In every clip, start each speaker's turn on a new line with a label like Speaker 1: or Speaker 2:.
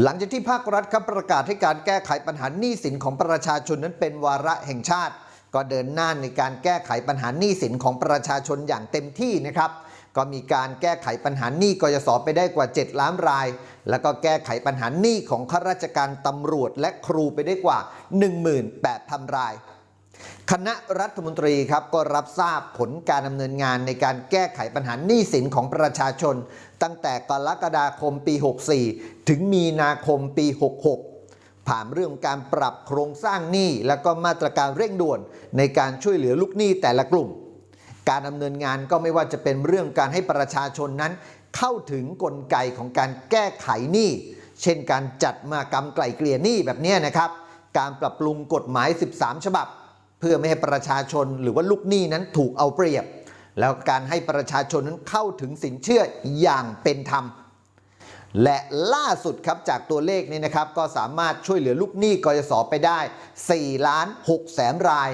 Speaker 1: หลังจากที่ภาครัฐครับประกาศให้การแก้ไขปัญหาหนี้สินของประชาชนนั้นเป็นวาระแห่งชาติ ก็เดินหน้าในการแก้ไขปัญหาหนี้สินของประชาชนอย่างเต็มที่นะครับ ก็มีการแก้ไขปัญหาหนี้กยศไปได้กว่า 7 ล้านราย แล้วก็แก้ไขปัญหาหนี้ของข้าราชการตำรวจและครูไปได้กว่า 18,000 ราย คณะรัฐมนตรีครับก็รับทราบผลการดำเนินงานในการแก้ไขปัญหาหนี้สินของประชาชน ตั้งแต่กรกฎาคมปี 64 ถึงมีนาคมปี 66 ผ่านเรื่องการปรับโครงสร้างหนี้แล้วก็มาตรการเร่งด่วนในการช่วยเหลือลูกหนี้แต่ละกลุ่ม การดำเนินงานก็ไม่ว่าจะเป็นเรื่องการให้ประชาชนนั้น เข้าถึงกลไกของการแก้ไขหนี้เช่นการจัดมากรรมไกล่เกลี่ยหนี้แบบนี้นะครับ การปรับปรุงกฎหมาย 13 ฉบับ เพื่อไม่ให้ประชาชนหรือว่าลูกหนี้นั้นถูกเอาเปรียบ แล้วการให้ประชาชนนั้นเข้าถึงสินเชื่ออย่างเป็นธรรม และล่าสุดครับจากตัวเลขนี้นะครับ ก็สามารถช่วยเหลือลูกหนี้กยศไปได้4ล้าน6แสนราย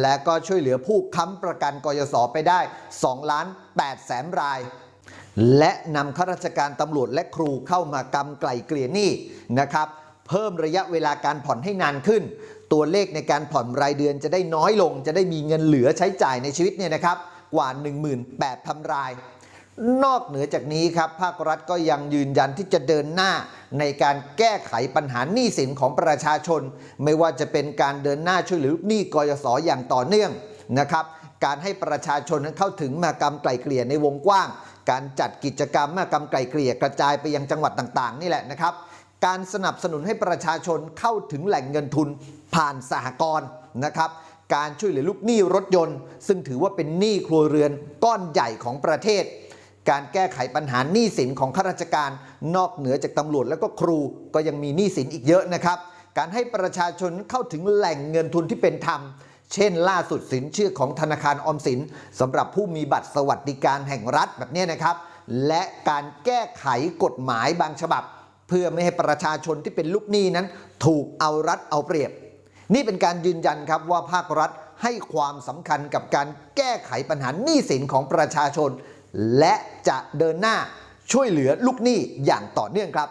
Speaker 1: และก็ช่วยเหลือผู้ค้ำประกันกยศไปได้2ล้าน8แสนรายและนำข้าราชการตำรวจและครูเข้ามากำไกลเกลี่ยหนี้นะครับ เพิ่มระยะเวลาการผ่อนให้นานขึ้น ตัวเลขในการผ่อนรายเดือนจะได้น้อยลง จะได้มีเงินเหลือใช้จ่ายในชีวิตเนี่ยนะครับกว่า 18,000 ราย นอกเหนือจากนี้ครับภาครัฐก็ยังยืนยันที่จะเดินหน้าในการแก้ไขปัญหาหนี้สินของประชาชน ไม่ว่าจะเป็นการเดินหน้าช่วยเหลือหนี้กยศอย่างต่อเนื่องนะครับการให้ประชาชนนั้นเข้าถึงมากรรมไกล่เกลี่ยในวงกว้าง การจัดกิจกรรมมากรรมไกล่เกลี่ยกระจายไปยังจังหวัดต่างๆ นี่แหละนะครับ การสนับสนุนให้ประชาชนเข้าถึงแหล่งเงินทุนผ่านสหกรณ์นะครับการช่วยเหลือลูกหนี้รถยนต์ ซึ่งถือว่าเป็นหนี้ครัวเรือนก้อนใหญ่ของประเทศ การแก้ไขปัญหาหนี้สินของข้าราชการนอกเหนือจากตำรวจแล้วก็ครูก็ยังมีหนี้สินอีกเยอะนะครับ การให้ประชาชนเข้าถึงแหล่งเงินทุนที่เป็นธรรม เช่น ล่าสุดสินเชื่อของธนาคารออมสินสำหรับผู้มีบัตรสวัสดิการแห่งรัฐแบบนี้นะครับ และการแก้ไขกฎหมายบางฉบับ เพื่อไม่ให้ประชาชนที่เป็นลูกหนี้นั้น ถูกเอารัดเอาเปรียบ นี่เป็นการยืนยันครับว่าภาครัฐให้ความสำคัญกับการแก้ไขปัญหาหนี้สินของประชาชน และจะเดินหน้าช่วยเหลือลูกหนี้อย่างต่อเนื่องครับ